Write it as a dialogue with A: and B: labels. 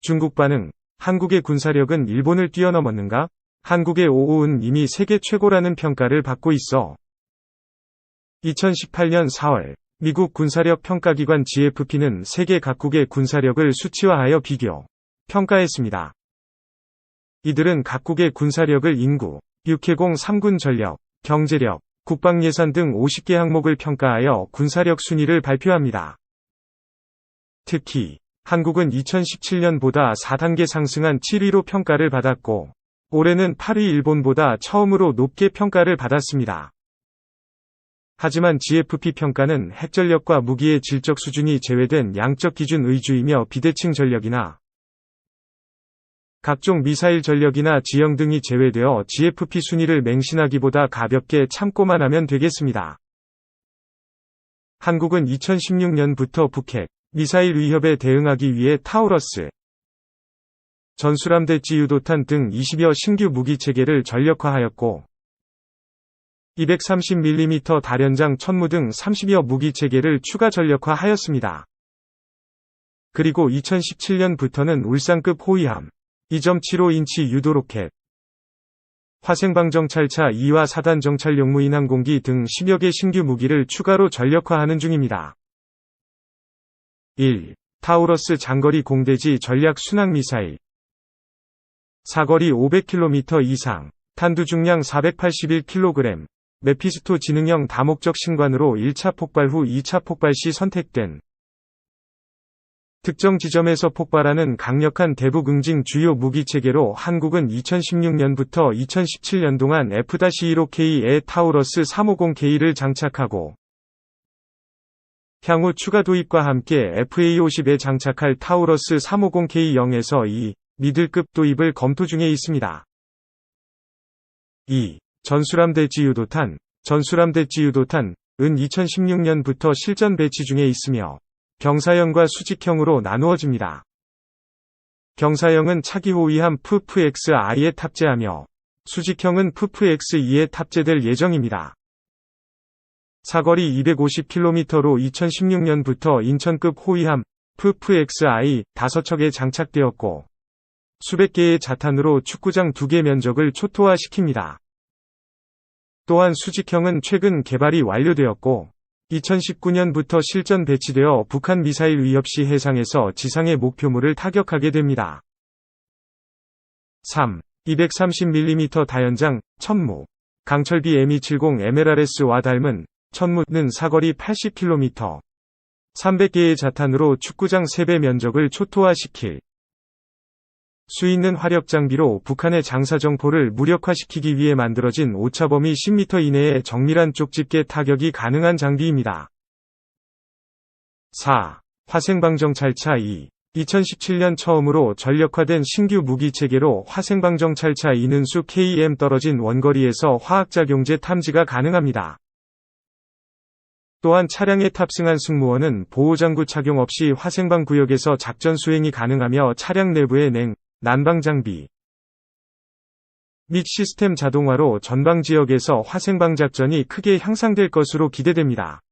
A: 중국 반응. 한국의 군사력은 일본을 뛰어넘었는가? 한국의 오오은 이미 세계 최고라는 평가를 받고 있어. 2018년 4월 미국 군사력 평가기관 GFP는 세계 각국의 군사력을 수치화하여 비교, 평가했습니다. 이들은 각국의 군사력을 인구, 육해공 3군 전력, 경제력, 국방예산 등 50개 항목을 평가하여 군사력 순위를 발표합니다. 특히 한국은 2017년보다 4단계 상승한 7위로 평가를 받았고 올해는 8위 일본보다 처음으로 높게 평가를 받았습니다. 하지만 GFP 평가는 핵전력과 무기의 질적 수준이 제외된 양적 기준 의주이며 비대칭 전력이나 각종 미사일 전력이나 지형 등이 제외되어 GFP 순위를 맹신하기보다 가볍게 참고만 하면 되겠습니다. 한국은 2016년부터 북핵, 미사일 위협에 대응하기 위해 타우러스, 전술함대 지 유도탄 등 20여 신규 무기 체계를 전력화하였고 230mm 다련장 천무 등 30여 무기 체계를 추가 전력화하였습니다. 그리고 2017년부터는 울산급 호위함, 2.75인치 유도로켓, 화생방정찰차 2와 4단 정찰 용무인 항공기 등 10여 개 신규 무기를 추가로 전력화하는 중입니다. 1. 타우러스 장거리 공대지 전략 순항 미사일. 사거리 500km 이상, 탄두 중량 481kg, 메피스토 지능형 다목적 신관으로 1차 폭발 후 2차 폭발 시 선택된. 특정 지점에서 폭발하는 강력한 대북 응징 주요 무기 체계로 한국은 2016년부터 2017년 동안 F-15K의 타우러스 350K를 장착하고 향후 추가 도입과 함께 FA-50에 장착할 타우러스 350K0에서 2 미들급 도입을 검토 중에 있습니다. 2. 전술함 대지 유도탄 전술함 대지 유도탄 은 2016년부터 실전 배치 중에 있으며 경사형과 수직형으로 나누어집니다. 경사형은 차기 호 위함 푸프XI에 탑재하며 수직형은 푸프X2에 탑재될 예정입니다. 사거리 250km로 2016년부터 인천급 호위함 푸프XI 5척에 장착되었고 수백 개의 자탄으로 축구장 2개 면적을 초토화시킵니다. 또한 수직형은 최근 개발이 완료되었고 2019년부터 실전 배치되어 북한 미사일 위협 시 해상에서 지상의 목표물을 타격하게 됩니다. 3. 230mm 다연장, 천무. 강철비 M270 MLRS와 닮은 천무는 사거리 80km, 300개의 자탄으로 축구장 3배 면적을 초토화시킬 수 있는 화력 장비로 북한의 장사 정포를 무력화시키기 위해 만들어진 오차범위 10m 이내의 정밀한 쪽집게 타격이 가능한 장비입니다. 4. 화생방정찰차 2. 2017년 처음으로 전력화된 신규 무기체계로 화생방정찰차 2는 수 KM 떨어진 원거리에서 화학작용제 탐지가 가능합니다. 또한 차량에 탑승한 승무원은 보호장구 착용 없이 화생방 구역에서 작전 수행이 가능하며 차량 내부의 냉, 난방 장비 및 시스템 자동화로 전방 지역에서 화생방 작전이 크게 향상될 것으로 기대됩니다.